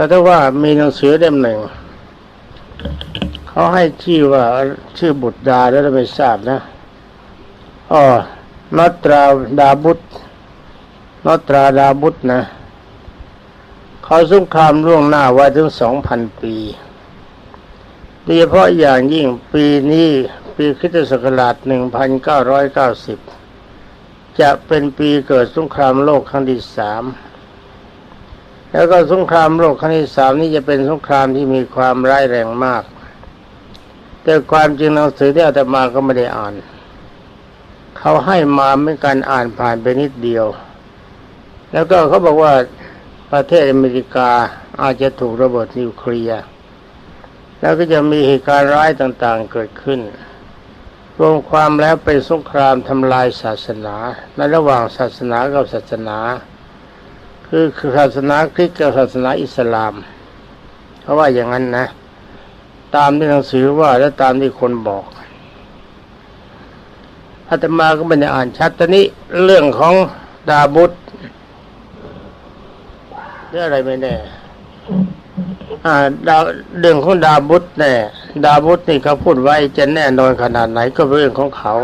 แต่ถ้าว่ามีหนังสือเล่มหนึ่งเขาให้ชื่อว่าชื่อบุตรดาแล้วเราไม่ทราบนะอ๋อนตราดาบุตรนตราดาบุตรนะเขาสงครามล่วงหน้าไว้ถึงสองพันปีโดยเฉพาะอย่างยิ่งปีนี้ปีคริสตศักราชหนึ่งพันเก้าร้อยเก้าสิบจะเป็นปีเกิดสงครามโลกครั้งที่สาม แล้วก็สงครามโลกครั้งที่สามนี้จะเป็นสงครามที่มีความร้ายแรงมาก แต่ความจริงหนังสือที่อาตมาก็ไม่ได้อ่าน เขาให้มาไม่การอ่านผ่านไปนิดเดียว แล้วก็เขาบอกว่าประเทศอเมริกาอาจจะถูกระเบิดนิวเคลียร์ แล้วก็จะมีเหตุการณ์ร้ายต่างๆเกิดขึ้น รวมความแล้วเป็นสงครามทำลายศาสนา ในระหว่างศาสนากับศาสนา คือศาสนาคริสต์กับศาสนาอิสลามเพราะว่าอย่างนั้นนะ ตามที่หนังสือว่าและตามที่คนบอกอาตมาก็ไม่ได้อ่านชัดตอนนี้เรื่องของดาบุตรเรื่องอะไรไม่แน่อ่าดาเรื่องของดาบุตรแน่ดาบุตรนี่เขาพูดไว้จะแน่นอนขนาดไหนก็เรื่องของเขา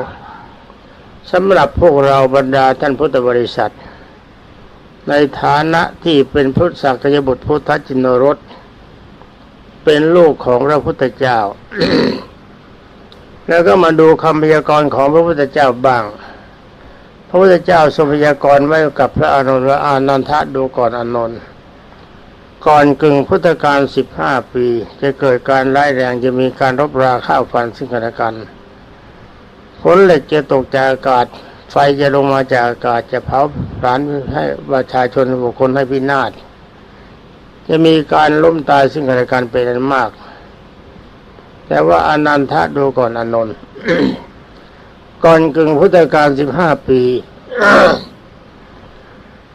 สำหรับพวกเราบรรดาท่านพุทธบริษัท ในฐานะที่เป็นพุทธสักยบุตรพุทธจินรสเป็นลูกของพระพุทธเจ้า แล้วก็มาดูคำพยากรณ์ของพระพุทธเจ้าบ้าง พระพุทธเจ้าทรงพยากรณ์ไว้กับพระอานนท์ว่าอานันทะดูก่อนอานนท์ก่อนกึ่งพุทธกาลสิบห้าปี จะเกิดการร้ายแรงจะมีการรบราข้าวฟันซึ่งกันและกันฝนเหล็กจะตกจากอากาศ ฟจะลงมาจากอากาศจะเผาผลาญให้ประชาชนบุคคลให้พินาศ จะมีการล้มตายซึ่งกันและกันเป็นอันมาก แต่ว่าอนันทะดูก่อนอนนท์ก่อนกึ่งพุทธกาลสิบห้าปี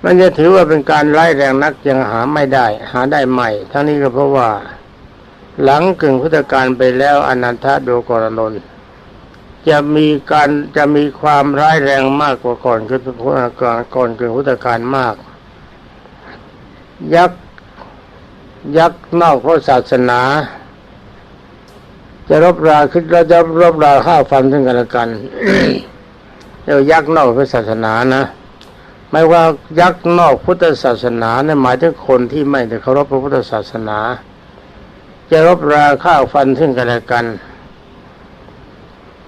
มันจะถือว่าเป็นการไล่แรงนักยังหาไม่ได้ หาได้ใหม่ ทั้งนี้ก็เพราะว่า หลังกึ่งพุทธกาลไปแล้วอนันทะดูก่อนอนนท์ จะมีการจะมีความร้ายแรงมากกว่าก่อนคือก่อนก่อนกึ่งพุทธกาลมาก ยักษ์ยักษ์นอกพระศาสนา จะรบราคิดเราจะรบราข้าวฟันซึ่งกันและกันเรียกว่ายักษ์นอกพระศาสนานะไม่ว่ายักษ์นอกพุทธศาสนาเนี่ยหมายถึงคนที่ไม่ได้เคารพพระพุทธศาสนา จะรบราข้าวฟันซึ่งกันและกัน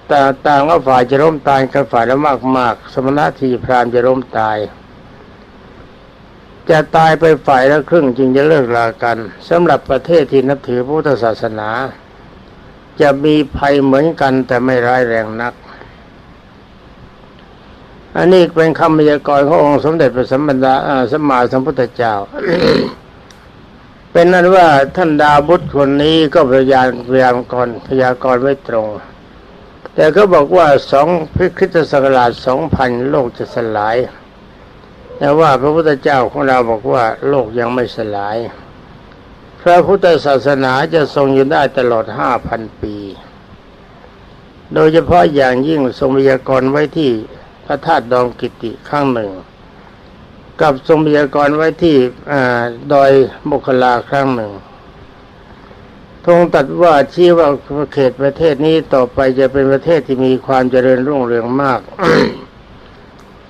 แต่ต่างว่าฝ่ายจะร่มตายกันฝ่ายละมากมากๆสมณะทีพรามจะร่มตาย จะตายไปฝ่ายละครึ่งจึงจะเลิกรากันสำหรับประเทศที่นับถือพุทธศาสนา จะมีภัยเหมือนกันแต่ไม่ร้ายแรงนัก อันนี้เป็นคำพยากรณ์ขององค์สมเด็จพระสัมมาสัมมาสัมพุทธเจ้าเป็นนั้นว่าท่านดาบุตรคนนี้ก็พยายามพยายามกรพยากรณ์ไว้ตรง แต่ก็บอกว่าสองพิคริสตศักราชสองพันโลกจะสลาย แต่ว่าพระพุทธเจ้าของเราบอกว่าโลกยังไม่สลาย พระพุทธศาสนาจะทรงอยู่ได้ตลอดห้าพันปี โดยเฉพาะอย่างยิ่งทรงพยากรณ์ไว้ที่พระธาตุดองกิติข้างหนึ่ง กับทรงพยากรณ์ไว้ที่ดอยบุคลาครั้งหนึ่ง ทรงตัดว่าชี้ว่าเขตประเทศนี้ต่อไปจะเป็นประเทศที่มีความเจริญรุ่งเรืองมาก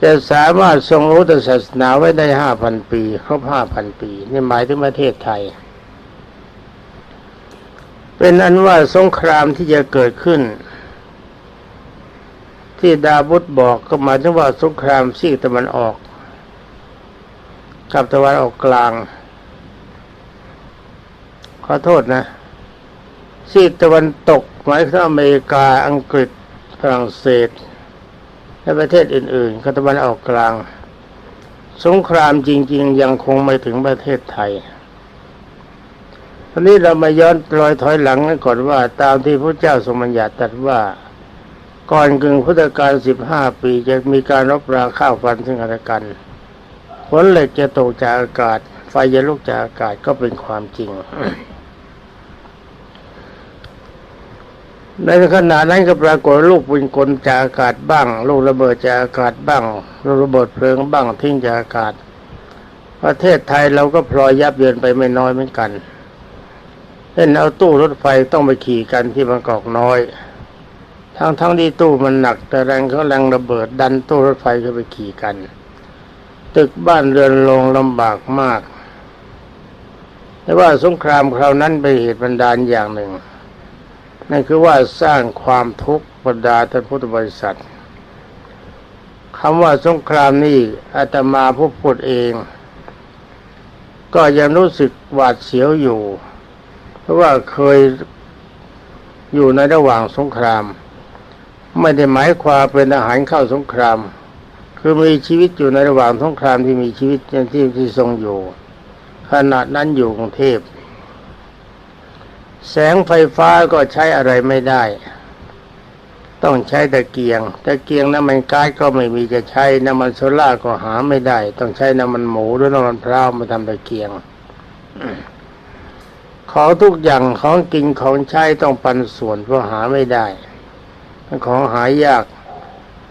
จะสามารถทรงรู้ศาสนาไว้ได้ห้าพันปีครบห้าพันปี นี่หมายถึงประเทศไทย เป็นอันว่าสงครามที่จะเกิดขึ้น ที่ดาบุตบอกก็หมายถึงว่าสงครามซีกตะวันออกกับตะวันออกกลางขอโทษนะ ซีกตะวันตกหมายถึงอเมริกาอังกฤษฝรั่งเศส และประเทศอื่นๆก็ตะวันออกกลาง สงครามจริง ๆ ยังคงไม่ถึงประเทศไทยทีนี้เรามาย้อนรอยถอยหลังกันก่อนว่า ตามที่พระเจ้าทรงบัญญัติตรัสว่าก่อนกึ่งพุทธกาลสิบห้าปีจะมีการรบราข้าวฟันซึ่งกันและกันฝนเหล็กจะตกจากอากาศ ไฟจะลุกจากอากาศก็เป็นความจริง ในขณะนั้นก็ปรากฏลูกปืนกลจากอากาศบ้าง ลูกระเบิดจากอากาศบ้างลูกระเบิดเพลิงบ้างทิ้งจากอากาศ ประเทศไทยเราก็พลอยยับเยินไปไม่น้อยเหมือนกันเช่นเอาตู้รถไฟต้องไปขี่กันที่บางกอกน้อยทั้งทั้งที่ตู้มันหนัก แต่แรงเขาแรงระเบิดดันตู้รถไฟก็ไปขี่กัน ตึกบ้านเรือนลงลำบากมาก แต่ว่าสงครามคราวนั้นไปนเหตุบันดาลอย่างหนึ่ง นั่นคือว่าสร้างความทุกข์บรรดาท่านพุทธบริษัทคำว่าสงครามนี่อาตมาผู้พูดเอง ก็ยังรู้สึกหวาดเสียวอยู่ เพราะว่าเคยอยู่ในระหว่างสงคราม ไม่ได้หมายความเป็นทหารเข้าสงคราม คือมีชีวิตอยู่ในระหว่างสงครามที่มีชีวิตที่ที่ทรงอยู่ ขณะนั้นอยู่กรุงเทพ แสงไฟฟ้าก็ใช้อะไรไม่ได้ ต้องใช้ตะเกียงตะเกียงน้ำมันก๊าซก็ไม่มีจะใช้น้ำมันโซล่าร์ก็หาไม่ได้ ต้องใช้น้ำมันหมูหรือน้ำมันพร้าวมาทำตะเกียงของทุกอย่างของกินของใช้ต้องปันส่วนเพราะหาไม่ได้ของหายาก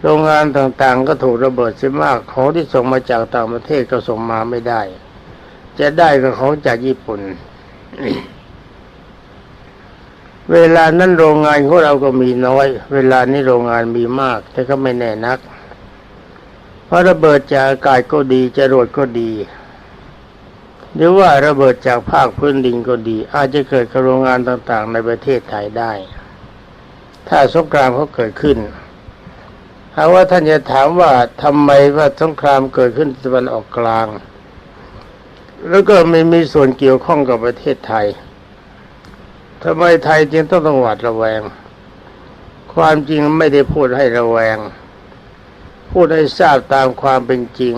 โรงงานต่างๆ ก็ถูกระเบิดเสียมากของที่ส่งมาจากต่างประเทศก็ส่งมาไม่ได้ จะได้ก็ของจากญี่ปุ่น เวลานั้นโรงงานของเราก็มีน้อย เวลานี้โรงงานมีมาก แต่ก็ไม่แน่นัก เพราะระเบิดจากอากาศก็ดีจรวดก็ดี หรือว่าระเบิดจากภาคพื้นดินก็ดี อาจจะเกิดกับโรงงานต่างๆ ในประเทศไทยได้ ถ้าสงครามเขาเกิดขึ้นหาว่าท่านจะถามว่าทำไมว่าสงครามเกิดขึ้นตะวันออกกลาง แล้วก็ไม่มีส่วนเกี่ยวข้องกับประเทศไทย ทำไมไทยจึงต้องต้องหวาดระแวง ความจริงไม่ได้พูดให้ระแวง พูดให้ทราบตามความเป็นจริง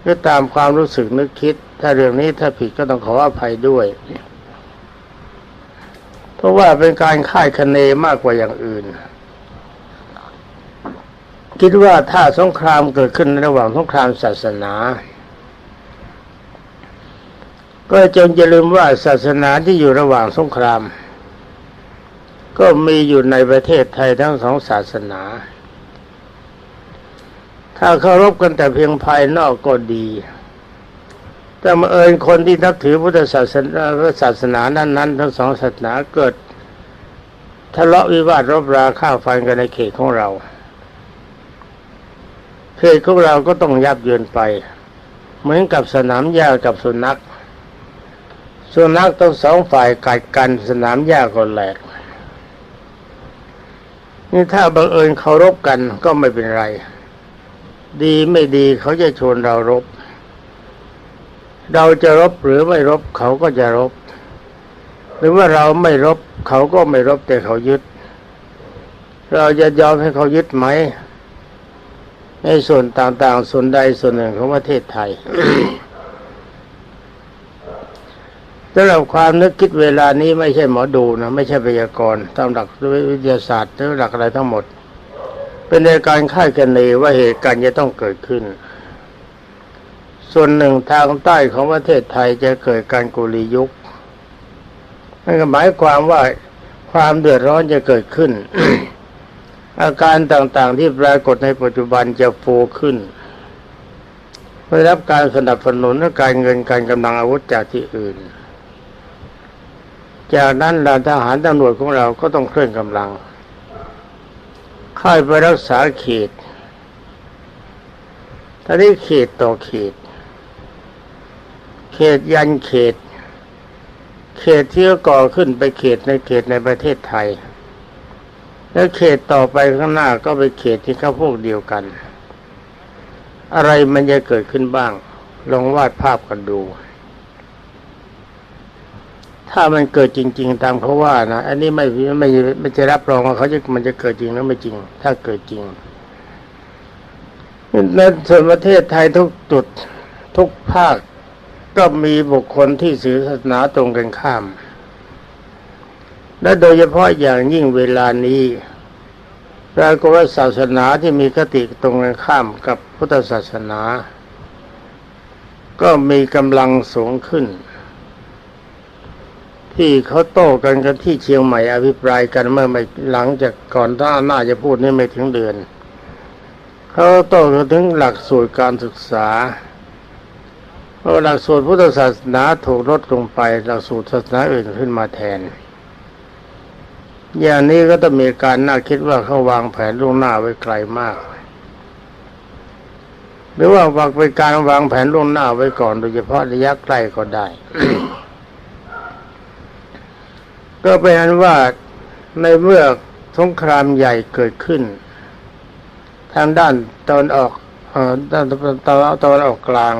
หรือตามความรู้สึกนึกคิด ถ้าเรื่องนี้ถ้าผิดก็ต้องขออภัยด้วย เพราะว่าเป็นการคาดคะเนมากกว่าอย่างอื่น คิดว่าถ้าสงครามเกิดขึ้นระหว่างสงครามศาสนา ก็จงอย่าลืมว่าศาสนาที่อยู่ระหว่างสงคราม ก็มีอยู่ในประเทศไทยทั้งสองศาสนา ถ้าเคารพกันแต่เพียงภายนอกก็ดี แต่มาเอิญคนที่นับถือพุทธศาสนาศาสนานั้นๆทั้งสองศาสนาเกิดทะเลาะวิวาทรบราฆ่าฟันกันในเขตของเราเขตของเราก็ต้องยับเยินไป เหมือนกับสนามหญ้ากับสุนัข สุนัขต้องสองฝ่ายกัดกันสนามหญ้าก็แหลกนี่ถ้าบังเอิญเคารพกันก็ไม่เป็นไร ดีไม่ดีเขาจะชวนเรารบ เราจะรบหรือไม่รบเขาก็จะรบ หรือว่าเราไม่รบเขาก็ไม่รบแต่เขายึด เราจะยอมให้เขายึดไหม ในส่วนต่างๆ ส่วนใดส่วนหนึ่งของประเทศไทย สำหรับความนึกคิดเวลานี้ไม่ใช่หมอดูนะไม่ใช่พยากรณ์ตามหลักวิทยาศาสตร์หรือหลักอะไรทั้งหมด เป็นในการคาดคะเนว่าเหตุการณ์จะต้องเกิดขึ้น ส่วนหนึ่งทางใต้ของประเทศไทยจะเกิดการกุลียุคนั่นก็หมายความว่าความเดือดร้อนจะเกิดขึ้น อาการต่างๆที่ปรากฏในปัจจุบันจะโฟขึ้นได้รับการสนับสนุนและการเงินการกำลังอาวุธจากที่อื่น จากนั้นเราทหารตำรวจของเราก็ต้องเคลื่อนกำลังค่ายไปรักษาเขตถ้าได้เขตต่อเขต เขตยันเขต เขตที่ก่อขึ้นไปเขตในเขตในประเทศไทย แล้วเขตต่อไปข้างหน้าก็ไปเขตที่เขาพวกเดียวกัน อะไรมันจะเกิดขึ้นบ้าง ลองวาดภาพกันดู ถ้ามันเกิดจริง ๆ ตามเขาว่านะอันนี้ไม่ไม่ไม่จะรับรองว่าเขาจะมันจะเกิดจริงหรือไม่จริง ถ้าเกิดจริงในส่วนประเทศไทยทุกจุดทุกภาคก็มีบุคคลที่สื่อศาสนาตรงกันข้าม และโดยเฉพาะอย่างยิ่งเวลานี้ปรากฏว่าศาสนาที่มีคติตรงกันข้ามกับพุทธศาสนา ก็มีกำลังสูงขึ้น ที่เขาโต้กันกันที่เชียงใหม่อภิปรายกันเมื่อไม่หลังจากก่อนท่าน่าจะพูดนี่ไม่ถึงเดือนเขาโต้กันถึงหลักสูตรการศึกษาเพราะหลักสูตรพุทธศาสนาถูกลดลงไปหลักสูตรศาสนาอื่นขึ้นมาแทน อย่างนี้ก็ต้องมีการน่าคิดว่าเขาวางแผนล่วงหน้าไว้ไกลมาก หรือว่าวางเป็นการวางแผนล่วงหน้าไว้ก่อนโดยเฉพาะระยะใกล้ก็ได้ ก็เป็นอันว่าในเมื่อสงครามใหญ่เกิดขึ้น ทางด้านตอนออกอด้านตะวันตะวันออกกลาง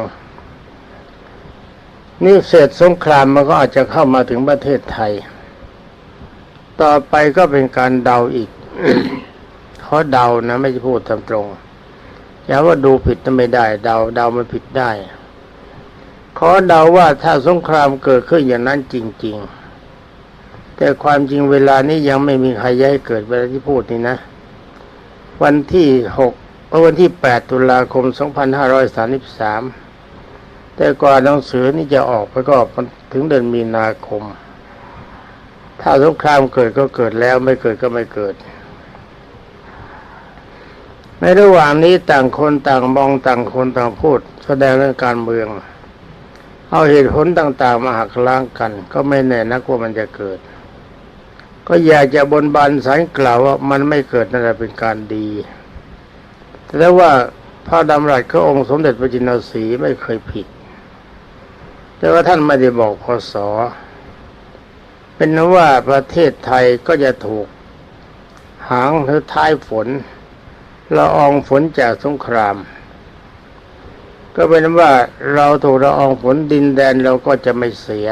นี่เสร็จสงครามมันก็อาจจะเข้ามาถึงประเทศไทย ต่อไปก็เป็นการเดาอีกเขาเดานะ ไม่ใช่พูดตามตรงอย่าว่าดูผิดไม่ได้ เดาเดามันผิดได้ ขอเดาว่าถ้าสงครามเกิดขึ้นอย่างนั้นจริง ๆ แต่ความจริงเวลานี้ยังไม่มีใครย้ายเกิดเวลาที่พูดนี่นะ วันที่หกวันที่แปดตุลาคมสองพันห้าร้อยสามสิบสามแต่กว่าหนังสือนี่จะออกไปก็ถึงเดือนมีนาคม ถ้าสงครามเกิดก็เกิดแล้วไม่เกิดก็ไม่เกิด ในระหว่างนี้ต่างคนต่างมองต่างคนต่างพูด แสดงเรื่องการเมือง เอาเหตุผลต่างๆมาหักล้างกัน ก็ไม่แน่นักว่ามันจะเกิด ก็อยากจะบนบานสารกล่าวว่ามันไม่เกิดนั่นแหละเป็นการดี แต่ว่าพระดำรัสขององค์สมเด็จพระจินสีห์ไม่เคยผิด แต่ว่าท่านไม่ได้บอกพศเป็นนั้นว่าประเทศไทยก็จะถูกหางหรือท้ายฝนละอองฝนจากสงคราม ก็เป็นนั้นว่าเราถูกละอองฝนดินแดนเราก็จะไม่เสีย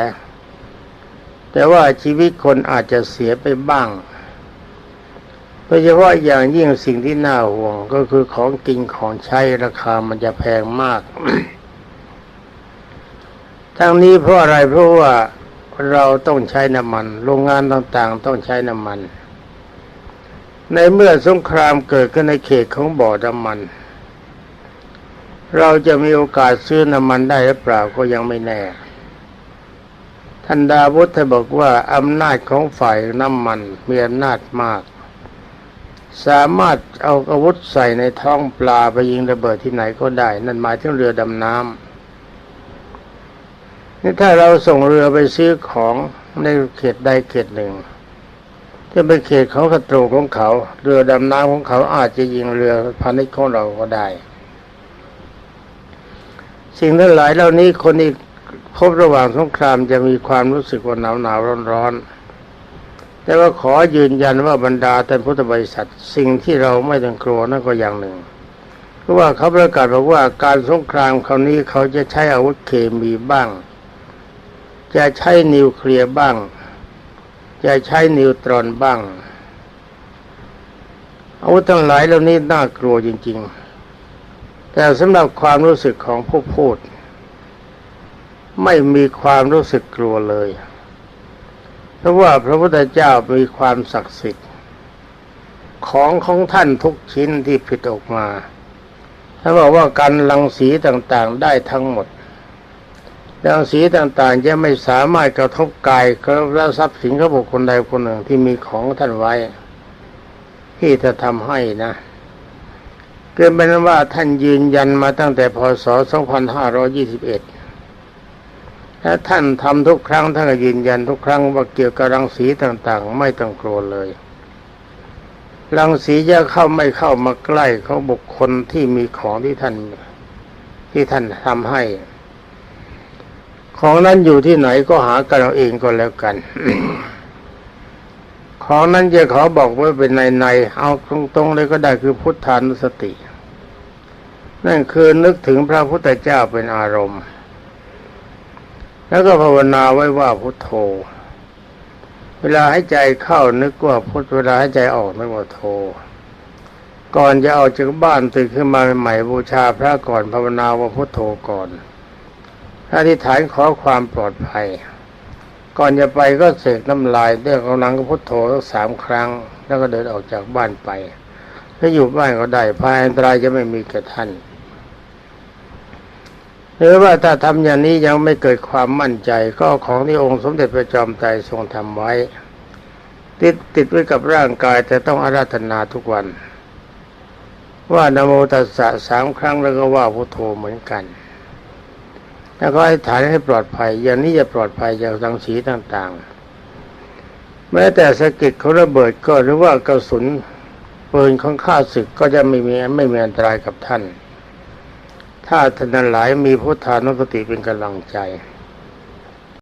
แต่ว่าชีวิตคนอาจจะเสียไปบ้างโดยเฉพาะอย่างยิ่งสิ่งที่น่าห่วงก็คือของกินของใช้ราคามันจะแพงมาก ทั้งนี้เพราะอะไรเพราะว่าเราต้องใช้น้ำมัน โรงงานต่างๆ ต้องใช้น้ำมัน ในเมื่อสงครามเกิดขึ้นในเขตของบ่อน้ำมัน เราจะมีโอกาสซื้อน้ำมันได้หรือเปล่าก็ยังไม่แน่ ท่านดาวุฒบอกว่าอำนาจของฝ่ายน้ำมันมีอำนาจมาก สามารถเอาอาวุธใส่ในท้องปลาไปยิงระเบิดที่ไหนก็ได้ นั่นหมายถึงเรือดำน้ำนี่ถ้าเราส่งเรือไปซื้อของในเขตใดเขตหนึ่งที่เป็นเขตของศัตรูของเขา เรือดำน้ำของเขาอาจจะยิงเรือพาณิชย์ของเราก็ได้ สิ่งทั้งหลายเหล่านี้คนที่ พบระหว่างสงครามจะมีความรู้สึกว่าหนาวหนาวร้อนร้อนๆแต่ว่าขอยืนยันว่าบรรดาท่านพุทธบริษัทสิ่งที่เราไม่ต้องกลัวนั่นก็อย่างหนึ่งเพราะว่าเขาประกาศบอกว่าการสงครามคราวนี้เขาจะใช้อาวุธเคมีบ้าง จะใช้นิวเคลียร์บ้าง จะใช้นิวตรอนบ้างอาวุธทั้งหลายเหล่านี้น่ากลัวจริง ๆ แต่สำหรับความรู้สึกของผู้พูด ไม่มีความรู้สึกกลัวเลย เพราะว่าพระพุทธเจ้ามีความศักดิ์สิทธิ์ ของของท่านทุกชิ้นที่ผิดออกมาท่านบอกว่าการรังสีต่างๆได้ทั้งหมดรังสีต่างๆจะไม่สามารถกระทบกายและทรัพย์สินของบุคคลใดคนหนึ่งที่มีของท่านไว้ ที่จะทำให้นะเกิดเป็นว่าท่านยืนยันมาตั้งแต่พศ 2521 และท่านทำทุกครั้งท่านก็ยืนยันทุกครั้งว่าเกี่ยวกับรังสีต่างๆ ไม่ต้องกลัวเลย รังสีจะเข้าไม่เข้ามาใกล้เขาบุคคลที่มีของที่ท่านที่ท่านทำให้ ของนั้นอยู่ที่ไหนก็หากันเอาเองก็แล้วกัน ของนั้นจะขอบอกไว้เป็นในในเอาตรงๆเลยก็ได้คือพุทธานุสติ นั่นคือนึกถึงพระพุทธเจ้าเป็นอารมณ์ แล้วก็ภาวนาไว้ว่าพุทโธ เวลาให้ใจเข้านึกว่าพุทเวลาให้ใจออกนึกว่าโธก่อนจะออกจากบ้านตื่นขึ้นมาใหม่บูชาพระก่อนภาวนาว่าพุทโธก่อนอธิษฐานขอความปลอดภัย ก่อนจะไปก็เสกน้ำลายเรียกกำลังก็พุทโธสักสามครั้ง แล้วก็เดินออกจากบ้านไป ถ้าอยู่บ้านก็ได้ภายอันตรายจะไม่มีแก่ท่าน หรือว่าถ้าทำอย่างนี้ยังไม่เกิดความมั่นใจ ก็ของที่องค์สมเด็จพระจอมไตรทรงทำไว้ ติดติดไว้กับร่างกายแต่ต้องอาราธนาทุกวัน ว่านโมตัสสะสามครั้งแล้วก็ว่าพุทโธเหมือนกัน แล้วก็ให้ฐานให้ปลอดภัย อย่างนี้จะปลอดภัยจากสังสีต่างๆ แม้แต่สะกิดเขาระเบิดก็หรือว่ากระสุนปืนของข้าศึกก็จะไม่มีไม่มีอันตรายกับท่าน ถ้าท่านหลายมีพุทธานุสติเป็นกำลังใจ